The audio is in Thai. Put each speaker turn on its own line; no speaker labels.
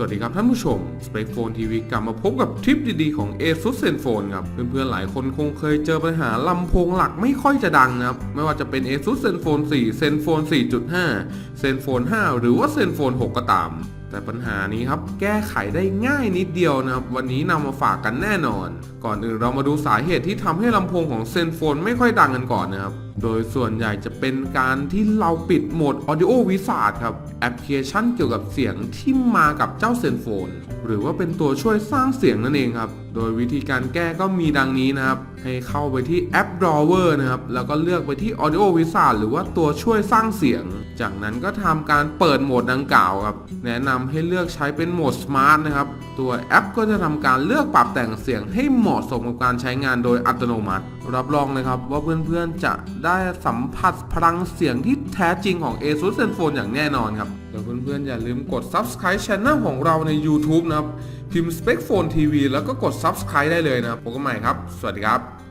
สวัสดีครับท่านผู้ชม s p e c Phone TV กลับมาพบกับทริปดีๆของ ASUS ZenFone ครับ เพื่อนๆหลายคนคงเคยเจอปัญหาลำโพงหลักไม่ค่อยจะดังนะครับ ไม่ว่าจะเป็น ASUS ZenFone 4 ZenFone 4.5 ZenFone 5 หรือว่า ZenFone 6 ก็ตาม แต่ปัญหานี้ครับ แก้ไขได้ง่ายนิดเดียวนะครับ วันนี้นำมาฝากกันแน่นอน ก่อนอื่นเรามาดูสาเหตุที่ทำให้ลำโพงของ ZenFone ไม่ค่อยดังกันก่อนนะครับ โดยส่วนใหญ่จะเป็นการที่เราปิดโหมด Audio Wizard ครับ แอปพลิเคชันเกี่ยวกับเสียงที่มากับเจ้าเซนโฟน หรือว่าเป็นตัวช่วยสร้างเสียงนั่นเองครับ โดยวิธีการแก้ก็มีดังนี้นะครับ ให้เข้าไปที่แอป Drawer นะครับ แล้วก็เลือกไปที่ Audio Wizard หรือว่าตัวช่วยสร้างเสียง จากนั้นก็ทำการเปิดโหมดดังกล่าวครับ แนะนำให้เลือกใช้เป็นโหมด Smart นะครับ ตัวแอปก็จะทำการเลือกปรับแต่งเสียงให้เหมาะสมกับการใช้งานโดยอัตโนมัติ รับรองเลยครับว่าเพื่อนๆจะได้สัมผัสพลังเสียงที่แท้จริงของ ASUS ZenFone อย่างแน่นอนครับแล้วเพื่อนๆอย่าลืมกด Subscribe Channel ของเราใน YouTube นะครับ พิมพ์ Spec Phone TV แล้วก็กด Subscribe ได้เลยนะครับพบกันใหม่ครับ สวัสดีครับ